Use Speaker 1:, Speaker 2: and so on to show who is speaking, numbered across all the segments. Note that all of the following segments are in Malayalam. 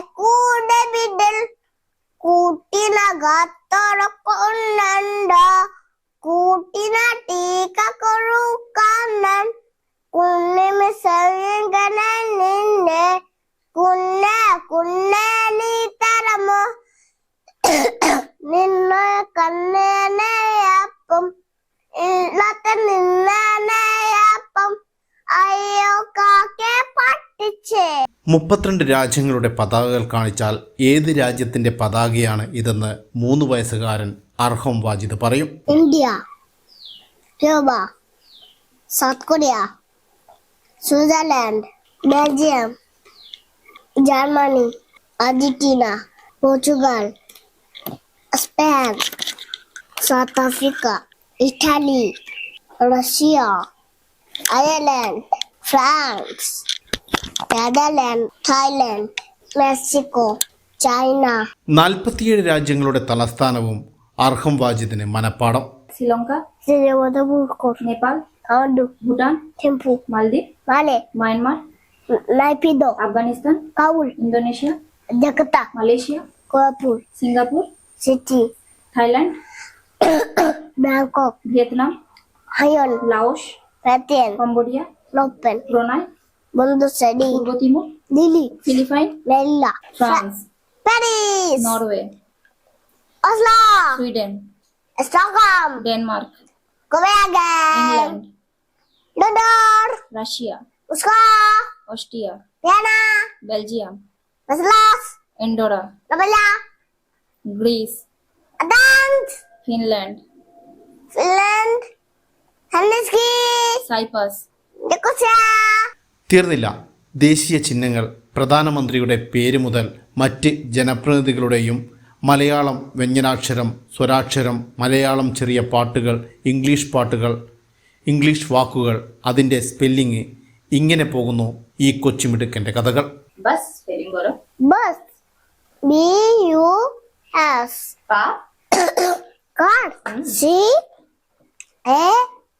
Speaker 1: കൂടെ വിടൽ. കൂട്ടിനകത്തൊറക്കുന്നുണ്ടോ കൂട്ടിനാട്ടീക്ക
Speaker 2: മുപ്പത്തിരണ്ട് രാജ്യങ്ങളുടെ പതാകകൾ കാണിച്ചാൽ ഏത് രാജ്യത്തിന്റെ പതാകയാണ് ഇതെന്ന് മൂന്ന് വയസ്സുകാരൻ അർഹം വാജിദ് പറയും.
Speaker 1: India Cuba South Korea Switzerland Belgium Germany Argentina Portugal Spain South Africa Italy Russia Ireland France. Nagaland Thailand Mexico China
Speaker 2: നാൽപ്പത്തിയേഴ് രാജ്യങ്ങളുടെ തലസ്ഥാനവും അർഹം വാജിദിന് മനപ്പാടം.
Speaker 3: Sri Lanka
Speaker 1: Nepal
Speaker 3: Bhutan
Speaker 1: Thimphu
Speaker 3: Maldives
Speaker 1: Male
Speaker 3: Myanmar
Speaker 1: Naypyidaw
Speaker 3: Afghanistan
Speaker 1: Kabul
Speaker 3: Indonesia
Speaker 1: Jakarta
Speaker 3: Malaysia
Speaker 1: കോപ്പൂർ
Speaker 3: Singapore
Speaker 1: city
Speaker 3: Thailand
Speaker 1: Bangkok Vietnam
Speaker 3: Hanoi
Speaker 1: Laos
Speaker 3: Cambodia
Speaker 1: ലോപ്പൻ
Speaker 3: Brunei
Speaker 1: Mundo Sedi.
Speaker 3: Pulgo Timo.
Speaker 1: Lili.
Speaker 3: Philippine.
Speaker 1: Lella.
Speaker 3: France.
Speaker 1: Paris.
Speaker 3: Norway.
Speaker 1: Oslo.
Speaker 3: Sweden.
Speaker 1: Stockholm.
Speaker 3: Denmark.
Speaker 1: Copenhagen.
Speaker 3: England.
Speaker 1: London.
Speaker 3: Russia.
Speaker 1: Usko.
Speaker 3: Austria.
Speaker 1: Vienna.
Speaker 3: Belgium.
Speaker 1: Brussels.
Speaker 3: Andorra.
Speaker 1: Lavalla.
Speaker 3: Greece.
Speaker 1: Adant.
Speaker 3: Finland.
Speaker 1: Finland. Helsinki.
Speaker 3: Cyprus.
Speaker 1: Nicosia.
Speaker 2: തീർന്നില്ല. ദേശീയ ചിഹ്നങ്ങൾ പ്രധാനമന്ത്രിയുടെ പേര് മുതൽ മറ്റ് ജനപ്രതിനിധികളുടെയും മലയാളം വ്യഞ്ജനാക്ഷരം സ്വരാക്ഷരം മലയാളം ചെറിയ പാട്ടുകൾ ഇംഗ്ലീഷ് പാട്ടുകൾ ഇംഗ്ലീഷ് വാക്കുകൾ അതിന്റെ സ്പെല്ലിങ് ഇങ്ങനെ പോകുന്നു ഈ കൊച്ചുമിടുക്കന്റെ കഥകൾ.
Speaker 1: Bus bus.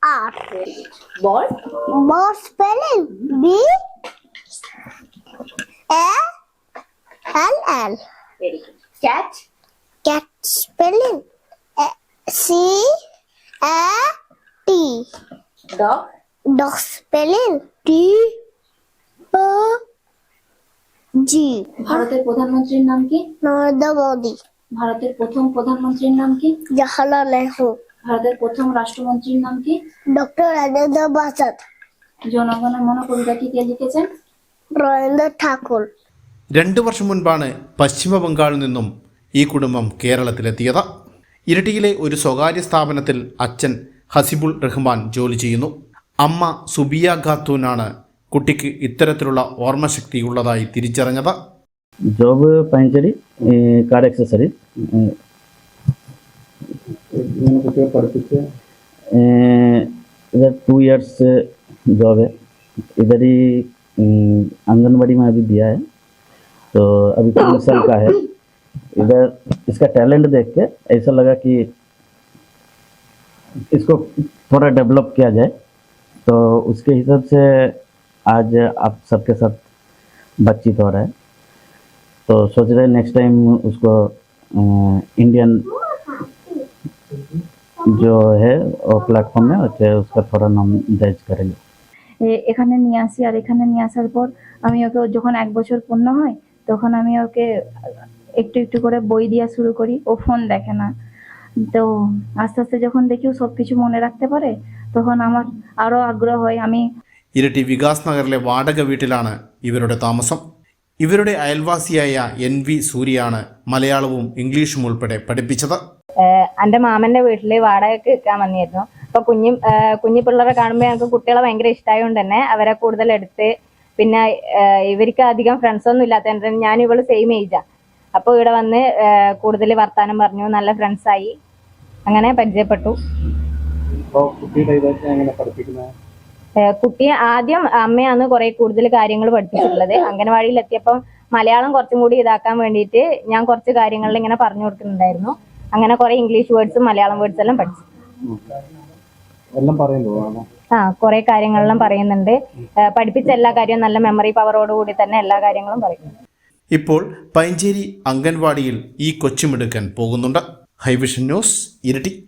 Speaker 1: R,
Speaker 3: ball
Speaker 1: ball spelling, B A L L,
Speaker 3: very good cat
Speaker 1: cat spelling, A C A T,
Speaker 3: dog
Speaker 1: dog spelling, D O G,
Speaker 3: ভারতের প্রধানমন্ত্রীর নাম কি
Speaker 1: Narendra Modi,
Speaker 3: ভারতের প্রথম প্রধানমন্ত্রীর নাম কি
Speaker 1: Jawaharlal Nehru,
Speaker 3: ভারতের প্রথম রাষ্ট্রমন্ত্রীর নাম কি
Speaker 1: Dr. Rajendra Prasad,
Speaker 3: জনগণের মন কবিতাটি কে লিখেছেন
Speaker 1: Rabindranath Thakur,
Speaker 2: രണ്ട് വർഷം മുൻപാണ് പശ്ചിമ ബംഗാളിൽ നിന്നും ഈ കുടുംബം കേരളത്തിലെത്തിയത് ഇരട്ടിയിലെ ഒരു സ്വകാര്യ സ്ഥാപനത്തിൽ അച്ഛൻ ഹസിബുൾ റഹ്മാൻ ജോലി ചെയ്യുന്നു അമ്മ സുബിയ ഖാത്തൂനാണ് കുട്ടിക്ക് ഇത്തരത്തിലുള്ള ഓർമ്മശക്തി ഉള്ളതായി തിരിച്ചറിഞ്ഞത്
Speaker 4: ജോബ് പയഞ്ചേരി കാർ ആക്സസറി इधर टू इयर्स जॉब है। इधर ही आंगनबाड़ी में अभी दिया है। तो अभी तीन साल का है। इधर इसका टैलेंट देख के ऐसा लगा कि इसको थोड़ा डेवलप किया जाए। तो उसके हिसाब से आज आप सबके साथ बातचीत हो रहा है। तो सोच रहे नेक्स्ट टाइम उसको इंडियन जो है वो प्लेटफॉर्म में उसे उसका थोड़ा नाम दर्ज करेंगे
Speaker 5: এ- এখানে নিয়ে আসি আর এখানে নিয়ে আসার পর আমি ওকে ওর যখন এক বছর পূর্ণ হয় তখন আমি ওকে একটু একটু করে বই দেওয়া শুরু করি ও ফোন দেখে না তো আস্তে আস্তে যখন দেখি ও সব কিছু মনে রাখতে পারে তখন আমার আরো আগ্রহ হয় আমি
Speaker 2: ഇരട്ടി വികാസ് നഗറിലെ വാടക വീട്ടിലാണ് ഇവരുടെ താമസം ഇവരുടെ അയൽവാസിയായ എൻ വി സൂര്യയാണ് മലയാളവും ഇംഗ്ലീഷും ഉൾപ്പെടെ പഠിപ്പിച്ചത്
Speaker 6: എന്റെ മാമന്റെ വീട്ടിൽ വാടകയ്ക്ക് നിൽക്കാൻ വന്നിരുന്നു. അപ്പോൾ കുഞ്ഞു കുഞ്ഞു പിള്ളേരെ കാണുമ്പോൾ ഞങ്ങൾക്ക് കുട്ടികളെ ഭയങ്കര ഇഷ്ടമായതുകൊണ്ട് തന്നെ അവരെ കൂടുതൽ എടുത്ത് പിന്നെ ഇവർക്ക് അധികം ഫ്രണ്ട്സ് ഒന്നും ഇല്ലാത്ത ഞാൻ ഇവൾ സെയിം ഏജാണ് അപ്പോൾ ഇവിടെ വന്ന് കൂടുതൽ വർത്താനം പറഞ്ഞു നല്ല ഫ്രണ്ട്സ് ആയി. അങ്ങനെ പരിചയപ്പെട്ടു. കുട്ടിയെ ആദ്യം അമ്മയാണ് കുറെ കൂടുതൽ കാര്യങ്ങൾ പഠിപ്പിച്ചിട്ടുള്ളത്. അംഗനവാടിയിൽ എത്തിയപ്പം മലയാളം കുറച്ചും കൂടി ഇതാക്കാൻ വേണ്ടിയിട്ട് ഞാൻ കുറച്ച് കാര്യങ്ങളിൽ ഇങ്ങനെ പറഞ്ഞു കൊടുക്കുന്നുണ്ടായിരുന്നു. അങ്ങനെ കുറെ ഇംഗ്ലീഷ് വേർഡ്സും മലയാളം വേർഡ്സ് എല്ലാം പഠിച്ചു.
Speaker 7: എല്ലാം പറയുന്നു
Speaker 6: ആ കുറെ കാര്യങ്ങളെല്ലാം പറയുന്നുണ്ട്. പഠിപ്പിച്ച എല്ലാ കാര്യവും നല്ല മെമ്മറി പവറോട് കൂടി തന്നെ എല്ലാ കാര്യങ്ങളും പറയും.
Speaker 2: ഇപ്പോൾ പൈഞ്ചേരി അംഗൻവാടിയിൽ ഈ കൊച്ചുമിടുക്കൻ പോകുന്നുണ്ട്. ഹൈവിഷൻ ന്യൂസ് ഇരട്ടി.